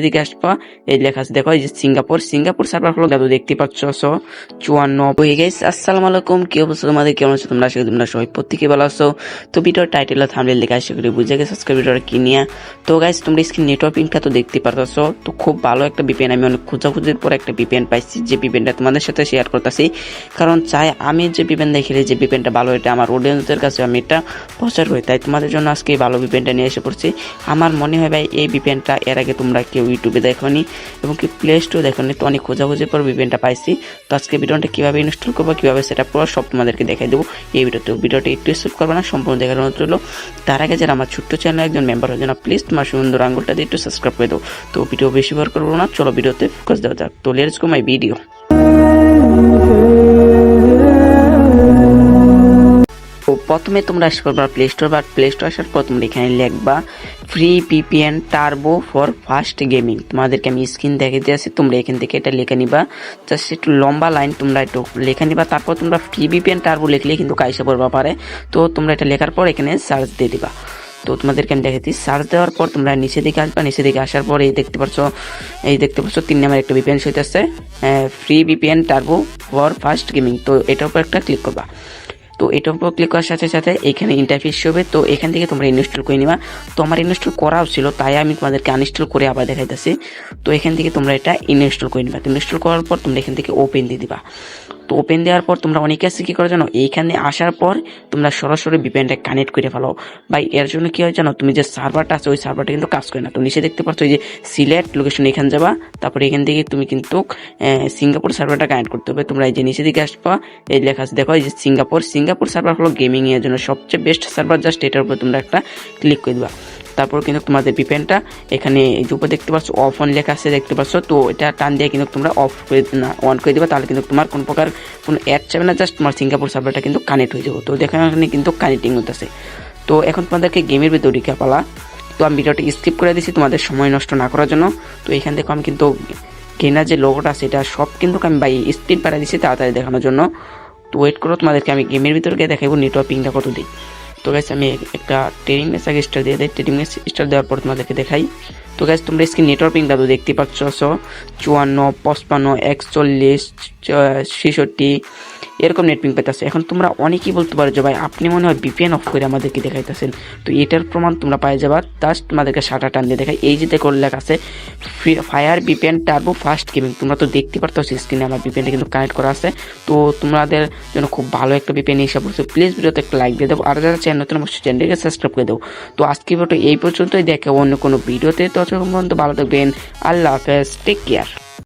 এদিকে আসবা, এই লেখা আছে, দেখো, এই যে সিঙ্গাপুর সিঙ্গাপুর সার্ভার হলো দাদু দেখতে পাচ্ছ, সো চুয়ান্ন হয়ে গেছে। আসসালামু আলাইকুম, কি অবস্থা তোমাদের? কেমন আছো তোমরা? আশা করি তোমরা সবাই প্রত্যেকে ভালো আছো। তো ভিডিওর টাইটেল থামলে লেখা আশা করি বুঝে গেছে আজকে ভিডিওটা কি নিয়ে। তো গাইস তোমরা স্ক্রিন নেটওয়ার্কিংটা তো দেখতে পারতেছো, তো খুব ভালো একটা বিপিএন আমি অনেক খোঁজাখুঁজির পর একটা বিপিএন পাইছি, যে বিপিএনটা তোমাদের সাথে শেয়ার করতেছি। কারণ চাই আমি যে বিপিএন দেখি যে বিপিএনটা ভালো, এটা আমার অডিয়েন্সদের কাছে আমি এটা প্রচার করি। তাই তোমাদের জন্য আজকে ভালো বিপিএনটা নিয়ে এসে পড়ছি। আমার মনে হয় ভাই, এই বিপিএনটা এর আগে তোমরা কেউ ইউটিউবে দেখনি, এবং কি প্লে স্টোর দেখনি। তো অনেক খোঁজাখুঁজির পর বিপিএনটা পাইছি। তো আজকে ভিডিওটা কীভাবে ইনস্টল করব, কীভাবে সেটা পুরো সব তোমাদেরকে দেখাই দেবো। এই ভিডিওতে ভিডিওটা একটু স্কিপ করবে না, সম্পূর্ণ দেখার অনুরোধ হলো তার আগে যারা আমার ছোট্ট চ্যানেল একজন মেম্বার হয়ে না প্লিজ তোমার সুন্দর আঙুলটা দিয়ে একটু সাবস্ক্রাইব করে দাও। তো ভিডিও বেশি বার করব না, চলো ভিডিওতে ফোকাস দেওয়া যাক। তো লেটস গো মাই ভিডিও প্রথমে তোমরা আসতে পারবা প্লে স্টোর বা প্লে স্টোর আসার পর তোমরা এখানে লিখবা free VPN turbo for fast gaming তোমাদেরকে আমি স্ক্রিন দেখে দিয়েছি, তোমরা এখান থেকে এটা লিখে নিবা। জাস্ট একটু লম্বা লাইন তোমরা একটু লিখে নিবা, তারপর তোমরা ফ্রি পিপিএন টার্বো লিখলে কিন্তু কাইসে পড়বা পারে। তো তোমরা এটা লেখার পর এখানে সার্চ দিয়ে দিবা। তো তোমাদেরকে আমি দেখাচ্ছি সার্চ দেওয়ার পর তোমরা নিচে দিকে আসবা নিচে দিকে আসার পর এই দেখতে পাচ্ছ, এই দেখতে পাচ্ছ তিন নাম্বার একটা বিপিএন হইতেছে free VPN turbo for fast gaming তো এটার উপর একটা ক্লিক করবা। তো এটার উপর ক্লিক করার সাথে সাথে এখানে ইন্টারফেস হবে। তো এখান থেকে তোমরা ইনস্টল করে নিবা। তো আমার ইনস্টল করাও ছিল, তাই আমি তোমাদেরকে আনইনস্টল করে আবার দেখাইতেছি। তো এখান থেকে তোমরা এটা ইনস্টল করে নিবা। ইনস্টল করার পর তোমরা এখান থেকে ওপেন দিয়ে দিবা। তো ওপেন দেওয়ার পর তোমরা অনেকে আছে কি করো জানো? এইখানে আসার পর তোমরা সরাসরি বিপিএনটা কানেক্ট করে ফেলো। বা এর জন্য কি হয় জানো? তুমি যে সার্ভারটা আছে, ওই সার্ভারটা কিন্তু কাজ করে না। তো নিচে দেখতে পাচ্ছ যে সিলেক্ট লোকেশন এখানে যাবা। তারপরে এখান থেকে তুমি কিন্তু সিঙ্গাপুর সার্ভারটা কানেক্ট করতে হবে। তোমরা এই যে নিচে দিকে আসবা, এই লেখা আছে, দেখো এই যে সিঙ্গাপুর। সিঙ্গাপুর সার্ভার হলো গেমিংয়ের জন্য সবচেয়ে বেস্ট সার্ভার জাস্ট এটার উপর তোমরা একটা ক্লিক করে দিবা। তারপর কিন্তু তোমাদের বিপেনটা এখানে এই যে উপর দেখতে পাচ্ছ অফ অন লেখা আছে, দেখতে পাচ্ছ। তো এটা টান দিয়ে কিন্তু তোমরা অফ করে না অন করে দিবা, তাহলে কিন্তু তোমার কোনো প্রকার কোনো অ্যাড চাবে না জাস্ট তোমার সিঙ্গাপুর সার্ভারটা কিন্তু কানেক্ট হয়ে যাব। তো দেখো এখানে কিন্তু কানেক্টিং হতেছে তো এখন তোমাদেরকে গেমের ভিতরে ঢুকে পালা। তো আমি ভিডিওটা স্কিপ করে দিচ্ছি তোমাদের সময় নষ্ট না করার জন্য। তো এখান থেকে আমি কিন্তু কেনার যে লোগোটা সেটা সব কিন্তু আমি বাই স্পিড বাড়াই দিচ্ছি তাড়াতাড়ি দেখানোর জন্য। তো ওয়েট করো, তোমাদেরকে আমি গেমের ভিতরে গিয়ে দেখাবো নেটওয়ার্কিংটা কত দিই তো গাছ আমি একটা ট্রেনিং আগে স্টার দিয়ে দেয় ট্রেনিং মেস স্টার দেওয়ার পর তোমাদেরকে দেখাই। তো গাছ তোমরা স্ক্রিন নেটওয়ার্কিংটা তো দেখতে পাচ্ছ চুয়ান্ন, পঁচপান্ন, একচল্লিশ ছেষট্টি এরকম নেটপিং পেতেছে এখন তোমরা অনেকেই বলতে পারো যে, ভাই, আপনি মনে হয় বিপিএন অফ করে আমাদেরকে দেখাইতেছেন। তো এটার প্রমাণ তোমরা পাই যাবা। জাস্ট তোমাদেরকে সাটা টান দিয়ে দেখাই। এই যে দেখো, লেখা আছে fire VPN turbo fast gaming তোমরা তো দেখতে পারতো স্ক্রিনে আমার বিপিএনটা কিন্তু কানেক্ট করা আছে। তো তোমাদের জন্য খুব ভালো একটা বিপিএন হিসাব করছে প্লিজ ভিডিওতে একটা লাইক দিয়ে দেবো আর যারা চ্যানেল নতুন, অবশ্যই চ্যানেলটিকে সাবস্ক্রাইব করে দেবো তো আজকে ভিডিও এই পর্যন্তই। দেখে অন্য কোনো ভিডিওতে। তো পর্যন্ত ভালো থাকবেন। আল্লাহ হাফেজ। Take care